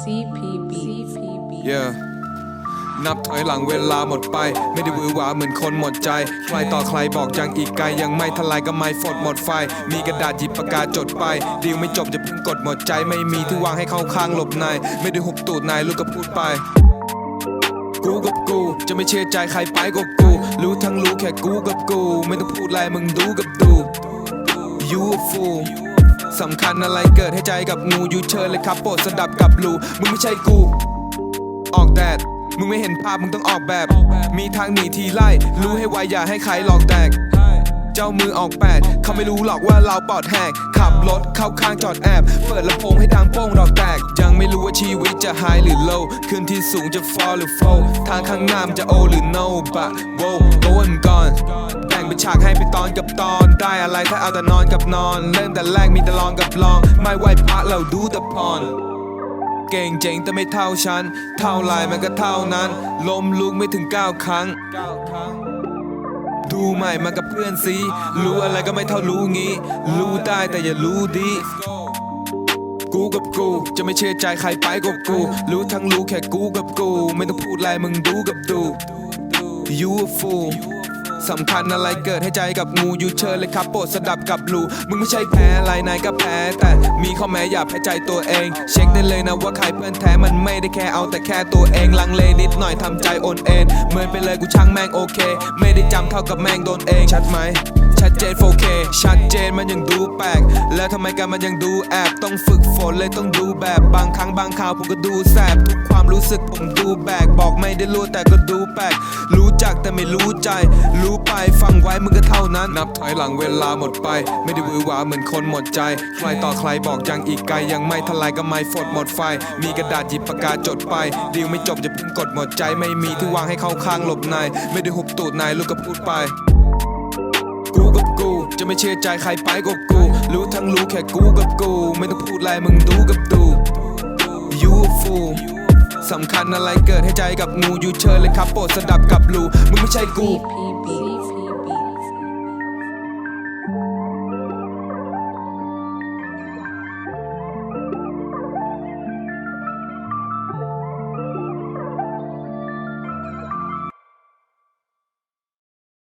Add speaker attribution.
Speaker 1: CPB.
Speaker 2: Yeah นับถอยหลังเวลาหมดไป ไม่ได้วือหวาเหมือนคนหมดใจ ใครต่อใครบอกยังอีกไกล ยังไม่ทลายก็ไม่ฝดหมดไฟ มีกระดาษหยิบปากกาจดไป ดีลไม่จบจะเพิ่งกดหมดใจ ไม่มีที่วางให้เข้าข้างหลบนาย ไม่ได้หุบตูดนายลูกก็พูดไปกูกับกู จะไม่เชื่อใจใครไปกับกู รู้ทั้งรู้แค่กูกับกู ไม่ต้องพูดอะไรมึงดูกับดู you a fool สำคัญอะไรเกิดให้ใจกับงูยูเชิญเลยครับโปรดสดับกับรูมึงไม่ใช่กู ออกแดดมึงไม่เห็นภาพมึงต้องออกแบบ มีทางหนีทีไล่ รู้ให้ไวอย่าให้ใครหลอกแตก เจ้ามือออกแปดเขาไม่รู้หรอกว่าเราปอดแหกขับรถเข้าข้างจอดแอบ เปิดลำโพงให้ดังโป้งดอกแตก ยังไม่รู้ว่าชีวิตจะ high หรือ low ขึ้นที่สูงจะ fall หรือ fall ทางข้างหน้ามันจะ O หรือ no but wow go and gone แบ่งเป็น ฉากให้เป็นตอนกับตอนได้อะไรถ้าเอาแต่นอนกับนอน เริ่มแต่แรกมีแต่ลองกับลอง ไม่ไหวพระเราดูแต่พรเก่งเจ๋งแต่ไม่เท่าฉัน เท่าไรมันก็เท่านั้นล้มลุกไม่ถึง9ครั้ง ดูใหม่มากับเพื่อนสิรู้อะไรก็ไม่เท่ารู้งี้ รู้ได้แต่อย่ารู้ดีกูกับกู จะไม่เชื่อใจใครไปกับกู รู้ทั้งรู้แค่กูกับกู ไม่ต้องพูดอะไรมึงดูกับดู you a fool สำคัญอะไรเกิดให้ใจกับงูยูเชิญเลยครับโปรดสดับกับรูมึงไม่ใช่แพ้อะไรนายก็แพ้ แต่มีข้อแม้อย่าแพ้ใจตัวเอง เช็คได้เลยนะว่าใครเพื่อนแท้มันไม่ได้แค่เอาแต่แค่ตัวเองลังเลนิดหน่อยทำใจโอนเอ็นเหมือนไปเลยกูช่างแม่งโอเค ไม่ได้จำเท่ากับแม่งโดนเองชัดไหมชัดเจน 4K ชัดเจนมันยังดูแปลก แล้วทำไมกันมันยังดูแอบต้องฝึกฝนเลยต้องดูแบบบางครั้งบางคราวผมก็ดูแสบทุกความรู้สึกผมดูแบก บอกไม่ได้รู้แต่ก็ดูแปลกรู้จัก แต่ไม่รู้ใจ รู้ไปฟังไว้มึงก็เท่านั้น นับถอยหลังเวลาหมดไป ไม่ได้วือหวาเหมือนคนหมดใจ ใครต่อใครบอกยังอีกไกล ยังไม่ทลายก็ไม่ฝดหมดไฟ มีกระดาษหยิบปากกาจดไปดีลไม่จบจะเพิ่งกดหมดใจ ไม่มีที่วางให้เข้าข้างหลบในายไม่ได้หุบตูดนายลูกก็พูดไปกูกับกู จะไม่เชื่อใจใครไปกับกู รู้ทั้งรู้แค่กูกับกู ไม่ต้องพูดอะไรมึงดูกับดู you a fool สำคัญอะไรเกิดให้ใจกับงูยูเชิญเลยครับโปรดสดับกับรูมึงไม่ใช่กู
Speaker 1: CPB.